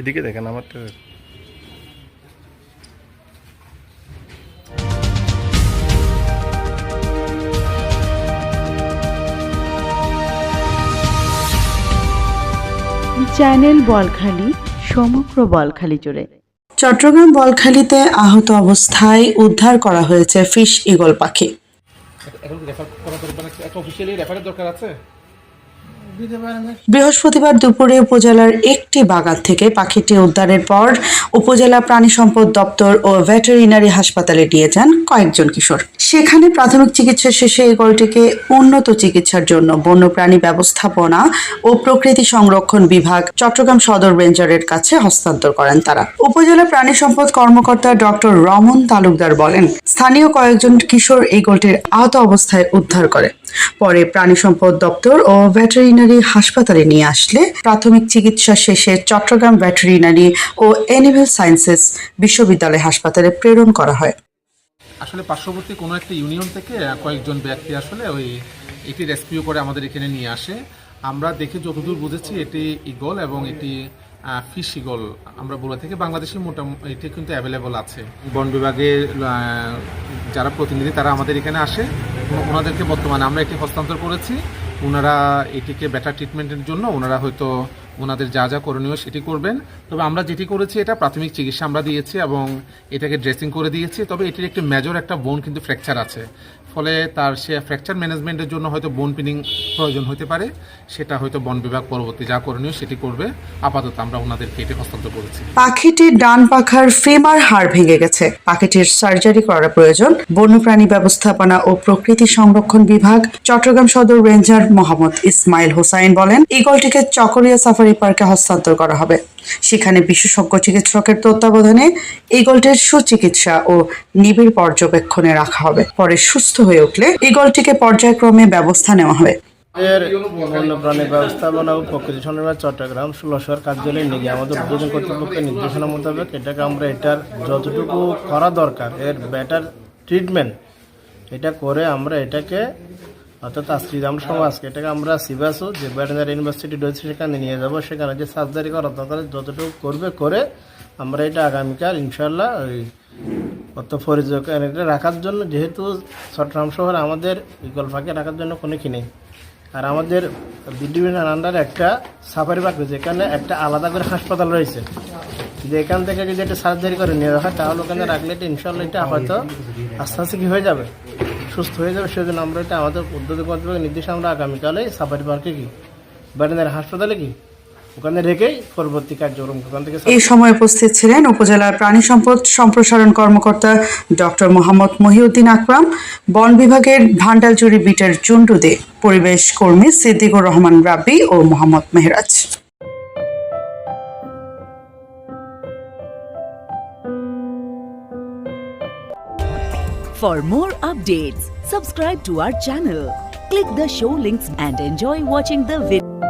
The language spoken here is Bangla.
এদিকে দেখেন আমারটা চ্যানেল বলখালি সমগ্র বলখালি জুড়ে। চট্টগ্রাম বলখালিতে আহত অবস্থায় উদ্ধার করা হয়েছে ফিশ ইগল পাখি। এখন রেফার করা দরকার আছে? একটা অফিসিয়ালি রেফারের দরকার আছে? বৃহস্পতিবার দুপুরে উপজেলার একটি বাগান থেকে পাখিটি উদ্ধারের পর উপজেলা প্রাণী সম্পদ দপ্তর ও ভেটেরিনারি হাসপাতালে নিয়ে যান কয়েকজন কিশোর। সেখানে প্রাথমিক চিকিৎসা শেষে এই গলটিকে উন্নত চিকিৎসার জন্য বন্যপ্রাণী ব্যবস্থাপনা ও প্রকৃতি সংরক্ষণ বিভাগ চট্টগ্রাম সদর রেঞ্জারের কাছে হস্তান্তর করেন তারা। উপজেলা প্রাণী সম্পদ কর্মকর্তা ডক্টর রমন তালুকদার বলেন, স্থানীয় কয়েকজন কিশোর এই গোলটির আহত অবস্থায় উদ্ধার করে। পরে প্রাণী সম্পদ দপ্তর ও ভেটেরিনারি হাসপাতালে নিয়ে আসলে প্রাথমিক চিকিৎসা শেষে চট্টগ্রাম ভেটেরিনারি ও এনিমেল সায়েন্সেস বিশ্ববিদ্যালয় হাসপাতালে প্রেরণ করা হয়। আসলে পার্শ্ববর্তী কোনো একটা ইউনিয়ন থেকে কয়েকজন ব্যক্তি আসলে ওই এটি রেস্কিউ করে আমাদের এখানে নিয়ে আসে। আমরা দেখে যতদূর বুঝেছি এটি ইগল এবং এটি ফিশ ইগল আমরা বলে থেকে বাংলাদেশে মোটামুটি এটি কিন্তু অ্যাভেলেবল আছে। বন বিভাগের যারা প্রতিনিধি তারা আমাদের এখানে আসে। ওনাদেরকে বর্তমানে আমরা এটি হস্তান্তর করেছি। ওনারা এটিকে বেটার ট্রিটমেন্টের জন্য ওনারা হয়তো ওনাদের যা যা করণীয় সেটি করবেন। তবে আমরা যেটি করেছি, এটা প্রাথমিক চিকিৎসা আমরা দিয়েছি এবং এটাকে ড্রেসিং করে দিয়েছি। তবে এটির একটি মেজর একটা বোন কিন্তু ফ্র্যাকচার আছে। ফলে তার সে ফ্র্যাকচার ম্যানেজমেন্টের জন্য হয়তো বোন পিনিং প্রয়োজন হতে পারে। সেটা হয়তো বন বিভাগ পরবর্তী যা করণীয় সেটি করবে। আপাতত আমরা ওনাদেরকে এটি হস্তান্তর করেছি। পাখিটির ডান পাখার ফেমার হাড় ভেঙে গেছে। পাখিটির সার্জারি করা প্রয়োজন। বন্যপ্রাণী ব্যবস্থাপনা ও প্রকৃতি সংরক্ষণ বিভাগ, চট্টগ্রাম সদর রেঞ্জার মোহাম্মদ ইসমাইল হোসাইন বলেন ইগলটিকে চকরিয়া সাফারি পার্কে হস্তান্তর করা হবে। সেখানে বিশেষজ্ঞ চিকিৎসকের তত্ত্বাবধানে ইগলটির সুচিকিৎসা ও নিবিড় পর্যবেক্ষণে রাখা হবে। পরে সুস্থ হয়ে উঠলে ইগলটিকে পর্যায়ক্রমে ব্যবস্থা নেওয়া হবে। এর বন্যপ্রাণী ব্যবস্থাপনা ও প্রকৃতি সংরক্ষণ চট্টগ্রাম ষোলশোর কার্যালয়ে নিয়ে গিয়ে আমাদের উদ্বোধন কর্তৃপক্ষের নির্দেশনা মোতাবেক এটাকে আমরা এটার যতটুকু করা দরকার, এর বেটার ট্রিটমেন্ট এটা করে আমরা এটাকে অর্থাৎ আমরা সমাজকে, এটাকে আমরা সিবাসও যে ভেটেনারি ইউনিভার্সিটি রয়েছে সেখানে নিয়ে যাব, সেখানে যে সার্জারি করা দরকার, যতটুকু করবে করে আমরা এটা আগামীকাল ইনশাল্লাহ ওই অত পরিচয় রাখার জন্য যেহেতু চট্টগ্রাম শহর আমাদের ইগল পাখি রাখার জন্য কোনো কি নেই। আর আমাদের বিডিবিনার আন্ডারে একটা সাফারি পার্ক রয়েছে এখানে একটা আলাদা করে হাসপাতাল রয়েছে। যে এখান থেকে যদি একটা সার্জারি করে নিয়ে রাখা তাহলে ওখানে রাখলে এটা ইনশাল্লাহ এটা হয়তো আস্তে আস্তে কি হয়ে যাবে, সুস্থ হয়ে যাবে। সেজন্য আমরা এটা আমাদের উদ্যোগ কর্তৃপক্ষের নির্দেশ আমরা আগামীকালে সাফারি পার্কে কি ব্যাটেনারি হাসপাতালে কি ওখানে রেখেই পরবর্তী কার্যক্রম ওখান থেকে এই সময় উপস্থিত ছিলেন উপজেলার প্রাণী সম্পদ সম্প্রসারণ কর্মকর্তা ডক্টর মোহাম্মদ মহিউদ্দিন আকরাম বন বিভাগের ভান্ডালজুড়ি বিটের চুন্ডু দে পরিবেশ কর্মী সিদ্দিকুর রহমান রাব্বি ও Mohammad Mehraj For more updates, subscribe to our channel, click the show links and enjoy watching the video.